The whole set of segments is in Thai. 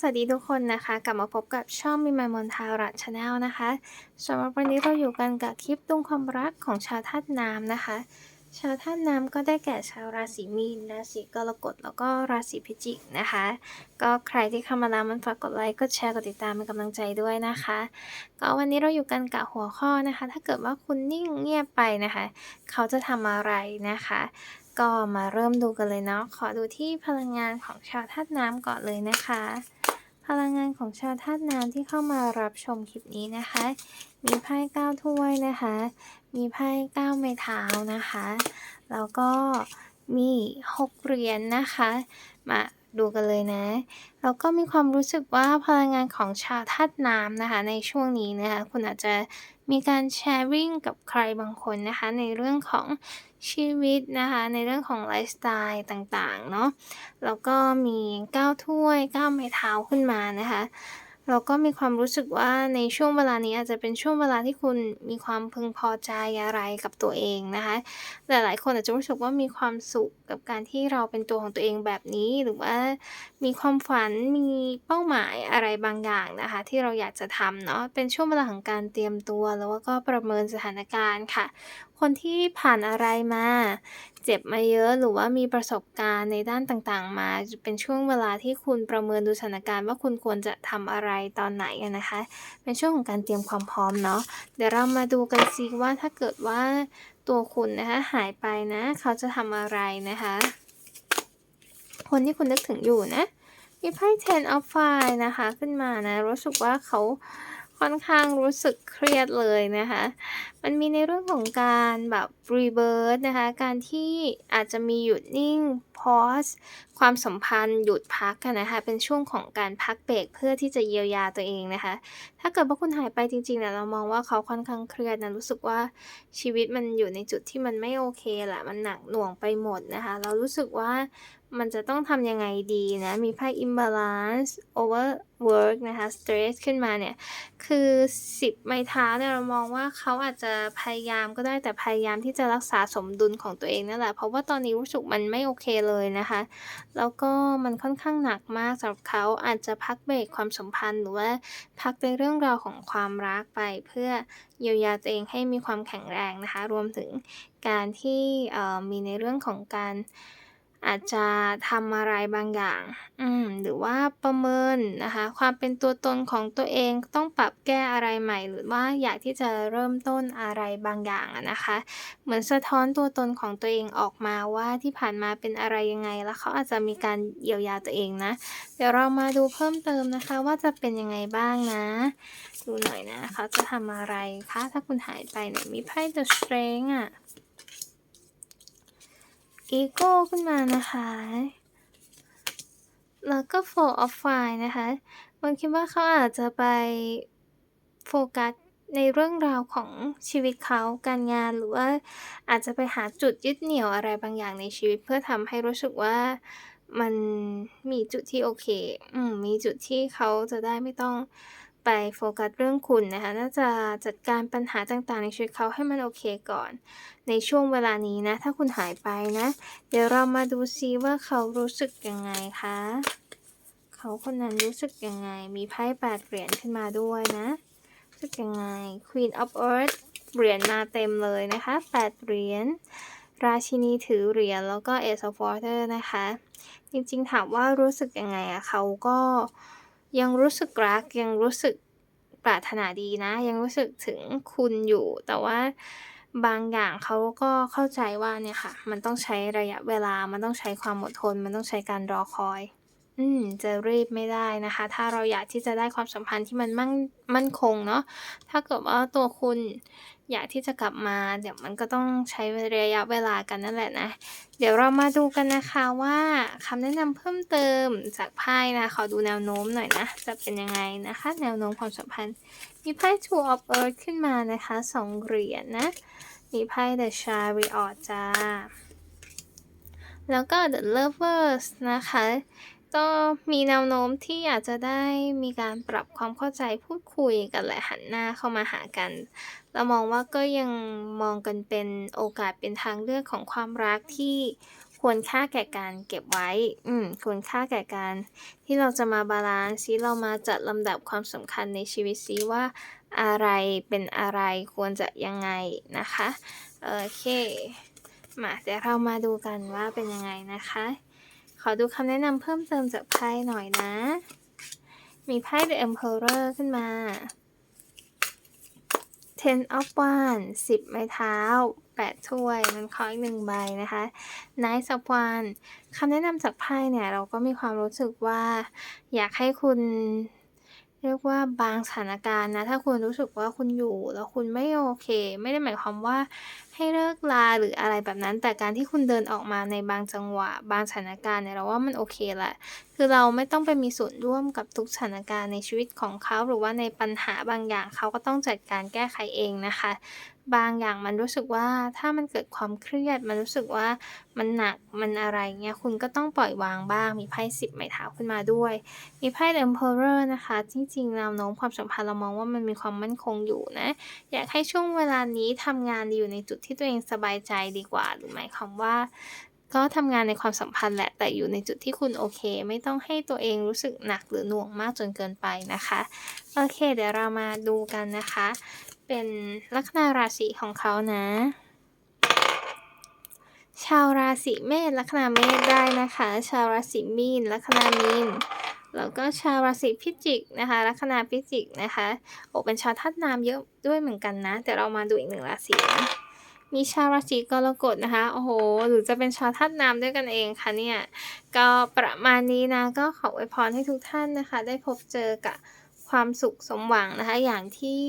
สวัสดีทุกคนนะคะ กลับมาพบกับช่องมิมายมนทารัชาแนลนะคะสำหรับวันนี้เราอยู่กันกับคลิปดวงความรักของชาวธาตุน้ำนะคะ ชาวธาตุน้ำก็ได้แก่ชาวราศีมีนราศีกรกฎแล้วก็ราศีพิจิกนะคะ ก็ใครที่เข้ามาแล้วมันฝากกดไลค์กดแชร์กดติดตามเป็นกำลังใจด้วยนะคะ ก็วันนี้เราอยู่กันกับหัวข้อนะคะ ถ้าเกิดว่าคุณนิ่งเงียบไปนะคะ เขาจะทำอะไรนะคะก็มาเริ่มดูกันเลยเนาะ ขอดูที่พลังงานของชาวธาตุน้ำก่อนเลยนะคะ พลังงานของชาวธาตุน้ำที่เข้ามารับชมคลิปนี้นะคะ มีไพ่เก้าถ้วยนะคะ มีไพ่เก้าไม้เท้านะคะ แล้วก็มีหกเหรียญนะคะ มา ดูกันเลยนะ แล้วก็มีความรู้สึกว่าพลังงานของชาวธาตุน้ำนะคะในช่วงนี้นะคะคุณอาจจะมีการแชร์ริ่งกับใครบางคนนะคะในเรื่องของชีวิตนะคะในเรื่องของไลฟ์สไตล์ต่างๆเนาะแล้วก็มีก้าวถ้วยก้าวไม้เท้าขึ้นมานะคะ เราก็มีความรู้สึกว่าในช่วงเวลานี้อาจจะเป็นช่วงเวลาที่คุณมีความพึงพอใจอะไรกับตัวเองนะคะหลายๆคนอาจจะรู้สึกว่ามีความสุขกับการที่เราเป็นตัวของตัวเองแบบนี้ หรือว่ามีความฝันมีเป้าหมายอะไรบางอย่างนะคะ ที่เราอยากจะทำเนาะเป็นช่วงเวลาของการเตรียมตัวแล้วก็ประเมินสถานการณ์ค่ะ คนที่ผ่านอะไรมา เจ็บมาเยอะหรือว่ามีประสบการณ์ในด้านต่างๆ มาจะเป็นช่วงเวลาที่คุณประเมินดูสถานการณ์ว่าคุณควรจะทำอะไรตอนไหนนะคะ เป็นช่วงของการเตรียมความพร้อมเนาะเดี๋ยวเรามาดูกันซิว่าถ้าเกิดว่าตัวคุณนะคะหายไปนะ เขาจะทำอะไรนะคะ คนที่คุณนึกถึงอยู่นะมีไพ่ ten of fire นะคะ ขึ้นมานะรู้สึกว่าเขา ค่อนข้างรู้สึกเครียดเลยนะคะ มันมีในเรื่องของการแบบ rebirth นะคะ การที่อาจจะมีหยุดนิ่ง pause ความสัมพันธ์หยุดพักกันนะคะ เป็นช่วงของการพักเบรกเพื่อที่จะเยียวยาตัวเองนะคะ ถ้าเกิดว่าคุณหายไปจริงๆเนี่ยเรามองว่าเขาค่อนข้างเครียดนะรู้สึกว่าชีวิตมันอยู่ในจุดที่มันไม่โอเคแหละมันหนักหน่วงไปหมดนะคะ เรารู้สึกว่า มันจะต้องทำยังไงดีนะ มีไพ่ imbalance overwork นะคะ stress ขึ้นมาเนี่ย คือสิบไม้เท้าเนี่ยเรามองว่าเขาอาจจะพยายามก็ได้แต่พยายามที่จะรักษาสมดุลของตัวเองนั่นแหละ เพราะว่าตอนนี้รู้สึกมันไม่โอเคเลยนะคะ แล้วก็มันค่อนข้างหนักมากสำหรับเขาอาจจะพักเบรกความสัมพันธ์ หรือว่าพักในเรื่องราวของความรักไปเพื่อเยียวยาตัวเองให้มีความแข็งแรงนะคะ รวมถึงการที่มีในเรื่องของการ อาจจะทำอะไรบางอย่าง อืม หรือว่าประเมินนะคะ ความเป็นตัวตนของตัวเองต้องปรับแก้อะไรใหม่ หรือว่าอยากที่จะเริ่มต้นอะไรบางอย่างนะคะ เหมือนสะท้อนตัวตนของตัวเองออกมาว่าที่ผ่านมาเป็นอะไรยังไง แล้วเขาอาจจะมีการเยียวยาตัวเองนะ เดี๋ยวเรามาดูเพิ่มเติมนะคะ ว่าจะเป็นยังไงบ้างนะ ดูหน่อยนะเขาจะทำอะไรคะถ้าคุณหายไปเนี่ยมีไพ่ The Strength อะ อีโก้ขึ้นมานะคะ แล้วก็ Four of Fire นะคะมันคิดว่าเขาอาจจะไปโฟกัสในเรื่องราวของชีวิตเขาการงานหรือว่าอาจจะไปหาจุดยึดเหนี่ยวอะไรบางอย่างในชีวิตเพื่อทำให้รู้สึกว่ามันมีจุดที่โอเค อืมมีจุดที่เขาจะได้ไม่ต้อง ไปโฟกัสเรื่องคุณนะคะ น่าจะจัดการปัญหาต่างๆ ในชีวิตเขาให้มันโอเคก่อน ในช่วงเวลานี้นะ ถ้าคุณหายไปนะ เดี๋ยวเรามาดูซิว่าเขารู้สึกยังไงคะ เขาคนนั้นรู้สึกยังไง มีไพ่แปดเหรียญขึ้นมาด้วยนะรู้สึกยังไง Queen of Earth เหรียญมาเต็มเลยนะคะแปดเหรียญราชินีถือเหรียญแล้วก็ Ace of Water นะคะ จริงๆถามว่ารู้สึกยังไงอะเขาก็ ยังรู้สึกรักยังรู้สึกปรารถนาดีนะ ยังรู้สึกถึงคุณอยู่ แต่ว่าบางอย่างเขาก็เข้าใจว่าเนี่ยค่ะ มันต้องใช้ระยะเวลา มันต้องใช้ความอดทน มันต้องใช้การรอคอย อืม จะรีบไม่ได้นะคะ ถ้าเราอยากที่จะได้ความสัมพันธ์ที่มันมั่นมั่นคงเนาะ ถ้าเกิดว่าตัวคุณ อยากที่จะกลับมา เดี๋ยวมันก็ต้องใช้ระยะเวลากันนั่นแหละนะ เดี๋ยวเรามาดูกันนะคะว่าคำแนะนำเพิ่มเติมจากไพ่นะ ขอดูแนวโน้มหน่อยนะ จะเป็นยังไงนะคะ แนวโน้มความสัมพันธ์ มีไพ่ Two of Earth ขึ้นมานะคะสองเหรียญนะมีไพ่ The Chariot จ้าแล้วก็ The Lovers นะคะ ก็มีแนวโน้มที่อาจจะได้มีการปรับความเข้าใจพูดคุยกันและหันหน้าเข้ามาหากัน เรามองว่าก็ยังมองกันเป็นโอกาสเป็นทางเลือกของความรักที่ควรค่าแก่การเก็บไว้ อืม ควรค่าแก่การ ที่เราจะมาบาลันซ์ซิเรามาจัดลำดับความสำคัญในชีวิตซิว่า อะไรเป็นอะไรควรจะยังไงนะคะ โอเค มาเดี๋ยวเรามาดูกันว่าเป็นยังไงนะคะ ขอดูคำแนะนำเพิ่มเติมจากไพ่หน่อยนะ มีไพ่ The Emperor ขึ้นมา Ten of Wands สิบไม้เท้าแปดถ้วยมันขออีกหนึ่งใบนะคะ Knight of Wands คำแนะนำจากไพ่เนี่ย เราก็มีความรู้สึกว่า อยากให้คุณ เรียกว่าบางสถานการณ์นะ ถ้าคุณรู้สึกว่าคุณอยู่แล้วคุณไม่โอเค ไม่ได้หมายความว่าให้เลิกลาหรืออะไรแบบนั้น แต่การที่คุณเดินออกมาในบางจังหวะ บางสถานการณ์เนี่ยเราว่ามันโอเคแหละคือเราไม่ต้องไปมีส่วนร่วมกับทุกสถานการณ์ในชีวิตของเขา หรือว่าในปัญหาบางอย่างเขาก็ต้องจัดการแก้ไขเองนะคะ บางอย่างมันรู้สึกว่าถ้ามันเกิดความเครียด มันรู้สึกว่ามันหนักมันอะไรเงี้ยคุณก็ต้องปล่อยวางบ้าง มีไพ่สิบไม้เท้าขึ้นมาด้วย มีไพ่ The Emperor นะคะจริงๆแนวโน้มความสัมพันธ์เรามองว่ามันมีความมั่นคงอยู่นะอยากให้ช่วงเวลานี้ทำงานอยู่ในจุดที่ตัวเองสบายใจดีกว่า หรือหมายความว่า ก็ทำงานในความสัมพันธ์แหละ แต่อยู่ในจุดที่คุณโอเค ไม่ต้องให้ตัวเองรู้สึกหนักหรือหน่วงมากจนเกินไปนะคะ โอเค เดี๋ยวเรามาดูกันนะคะ เป็นลัคนาราศีของเขานะ ชาวราศีเมษลัคนาเมษได้นะคะ ชาวราศีมีนลัคนามีนแล้วก็ชาวราศีพิจิกนะคะลัคนาพิจิกนะคะ โอเป็นชาวธาตุน้ำเยอะด้วยเหมือนกันนะ แต่เรามาดูอีกหนึ่งราศีนะ มีชาวราศีกรกฎนะคะ โอ้โห หรือจะเป็นชาวธาตุน้ำด้วยกันเองค่ะเนี่ย ก็ประมาณนี้นะ ก็ขออวยพรให้ทุกท่านนะคะ ได้พบเจอกับความสุขสมหวังนะคะ อย่างที่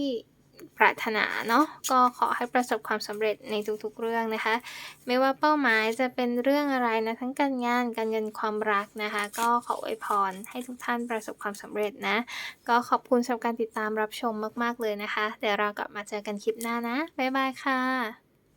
ปรารถนาเนาะก็ขอให้ประสบความสำเร็จในทุกๆเรื่องนะคะ ไม่ว่าเป้าหมายจะเป็นเรื่องอะไรนะทั้งการงานการเงินความรักนะคะ ก็ขออวยพรให้ทุกท่านประสบความสำเร็จนะ ก็ขอบคุณสำหรับการติดตามรับชมมากๆเลยนะคะ เดี๋ยวเรากลับมาเจอกันคลิปหน้านะ บ๊ายบายค่ะ